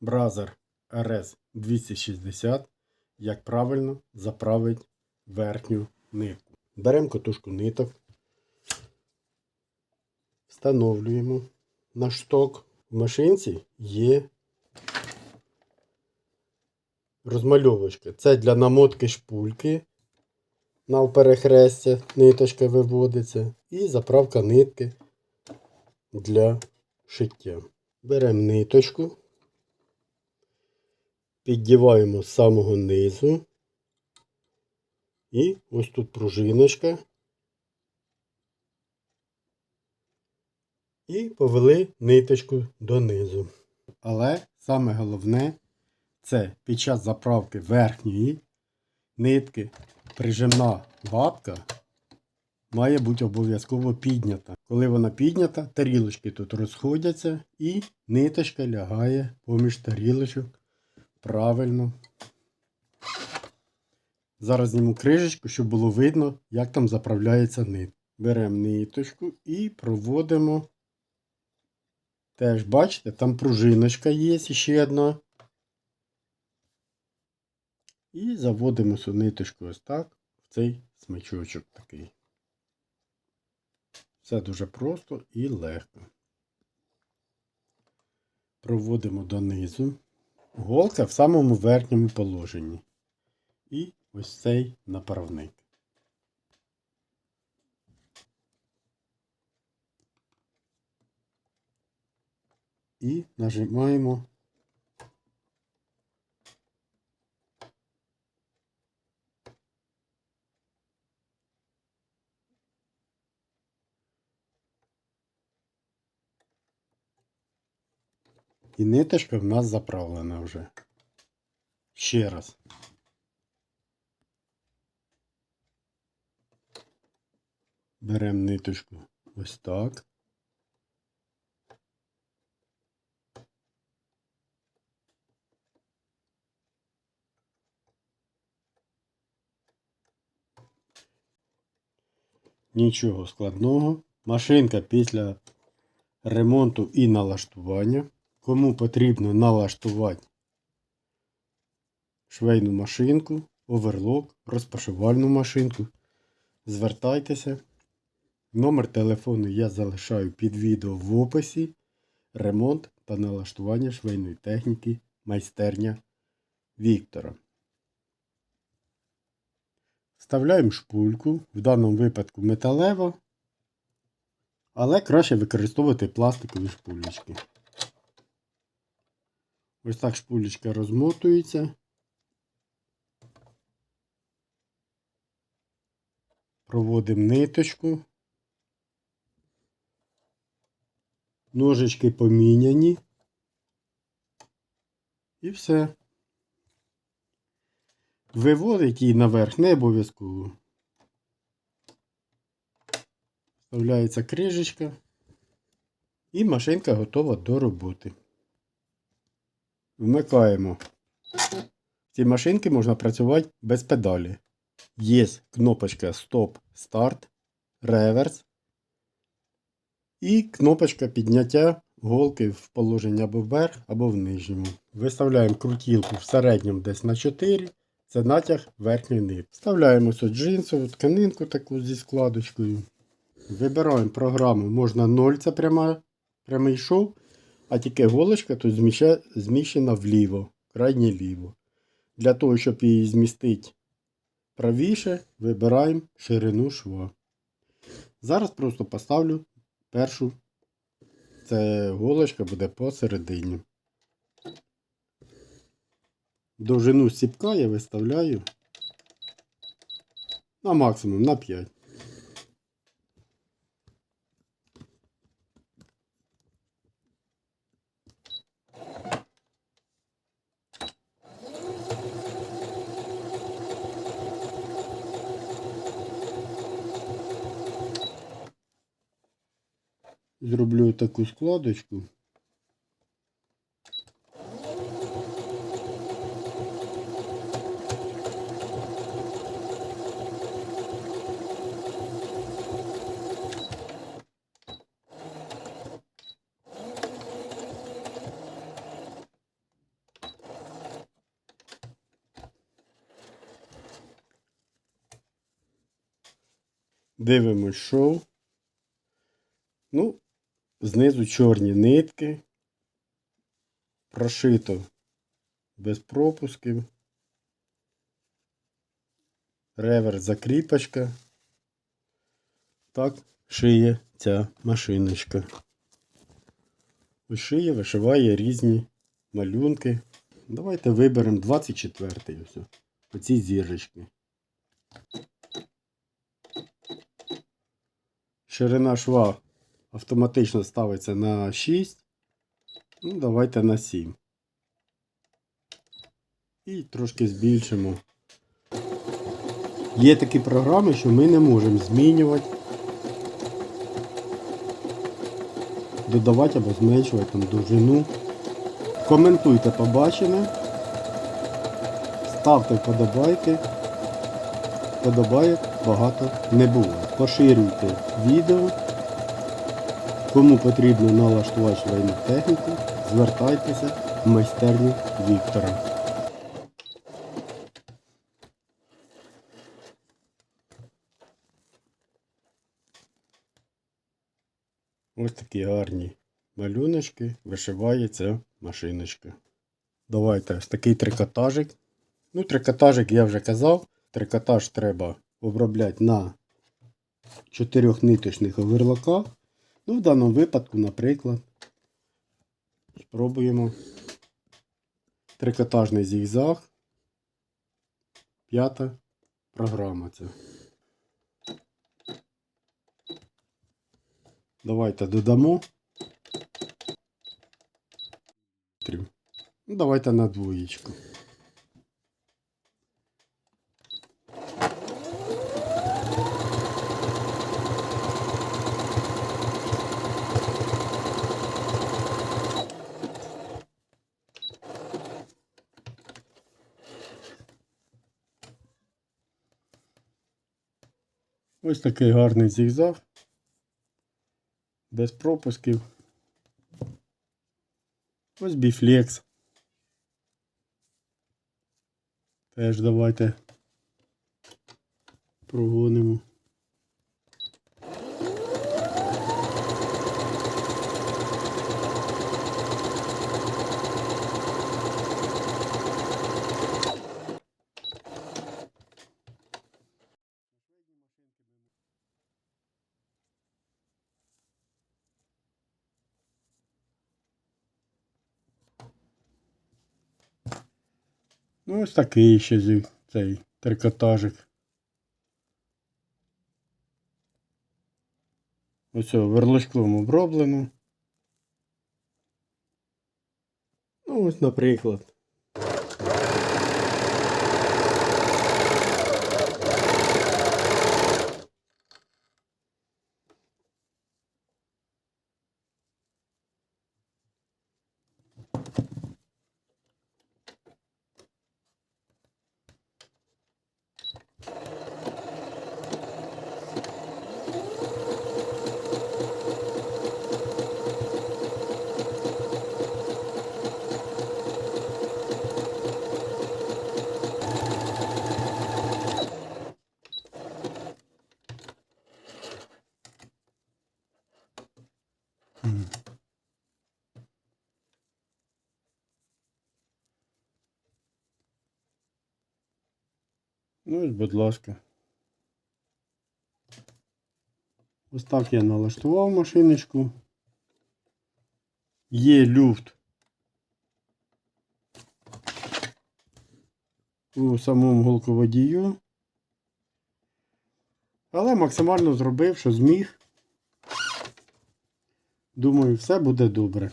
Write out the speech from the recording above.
Бразер RS 260, як правильно заправити верхню нитку. Беремо катушку ниток, встановлюємо на шток. В машинці є розмальовочка. Це для намотки шпульки. На перехрестя ниточка виводиться. І заправка нитки для шиття. Беремо ниточку, піддіваємо з самого низу. І ось тут пружиночка. І повели ниточку донизу. Але саме головне це під час заправки верхньої нитки прижимна лапка має бути обов'язково піднята. Коли вона піднята, тарілочки тут розходяться і ниточка лягає поміж тарілочок правильно. Зараз зніму кришечку, щоб було видно, як там заправляється нит. Беремо ниточку і проводимо. Теж бачите, там пружиночка є ще одна. І заводимо цю ниточку ось так в цей смичочок такий. Все дуже просто і легко. Проводимо донизу. Голка в самому верхньому положенні. І ось цей направник. І нажимаємо І ниточка в нас заправлена вже. Ще раз. Беремо ниточку ось так. Нічого складного. Машинка після ремонту і налаштування. Кому потрібно налаштувати швейну машинку, оверлок, розпашувальну машинку, звертайтеся. Номер телефону я залишаю під відео в описі. Ремонт та налаштування швейної техніки майстерня Віктора. Вставляємо шпульку, в даному випадку металево, але краще використовувати пластикові шпулечки. Ось так шпулечка розмотується. Проводимо ниточку. Ножички поміняні. І все. Виводить її наверх не обов'язково. Вставляється крижечка. І машинка готова до роботи. Вмикаємо. В цій машинці можна працювати без педалі. Є кнопочка Стоп Старт, Реверс і кнопочка підняття голки в положення або вверх, або в нижньому. Виставляємо крутілку в середньому десь на 4. Це натяг верхньої нитки. Вставляємо ось джинсову тканинку таку зі складочкою. Вибираємо програму, можна 0, це пряма, прямий шов. А тільки голочка тут зміщена вліво, крайнє ліво. Для того, щоб її змістити правіше, вибираємо ширину шва. Зараз просто поставлю першу. Це голочка буде посередині. Довжину сіпка я виставляю на максимум на 5. зроблю таку складочку. Дивимось шоу. Ну, знизу чорні нитки. Прошито без пропусків. Реверс закріпочка. Так шиє ця машиночка. Шиє, вишиває різні малюнки. Давайте виберемо 24-й. Ось. Оці зірочки. Ширина шва автоматично ставиться на 6. Ну, давайте на 7. І трошки збільшимо. Є такі програми, що ми не можемо змінювати, додавати або зменшувати там довжину. Коментуйте побачене, ставте вподобайки. Вподобайок багато не було. Поширюйте відео. Кому потрібно налаштувати швейну техніку, звертайтеся в майстерню Віктора. Ось такі гарні малюночки вишиває ця машиночка. Давайте ось такий трикотажик. Ну, трикотажик я вже казав. Трикотаж треба обробляти на чотирьох ниточних оверлоках. Ну, в даному випадку, наприклад, спробуємо трикотажний зігзаг. П'ята програма це. Давайте додамо. Ну, давайте на двоєчку. Ось такий гарний зігзаг. Без пропусків. Ось біфлекс. Теж давайте прогонимо. Ну, ось такий ще цей трикотажик. Ось верлочком оброблено. Ну, ось, наприклад. Ну ось, будь ласка. Ось так я налаштував машиночку. Є люфт у самому голководію. Але максимально зробив, що зміг. Думаю, все буде добре.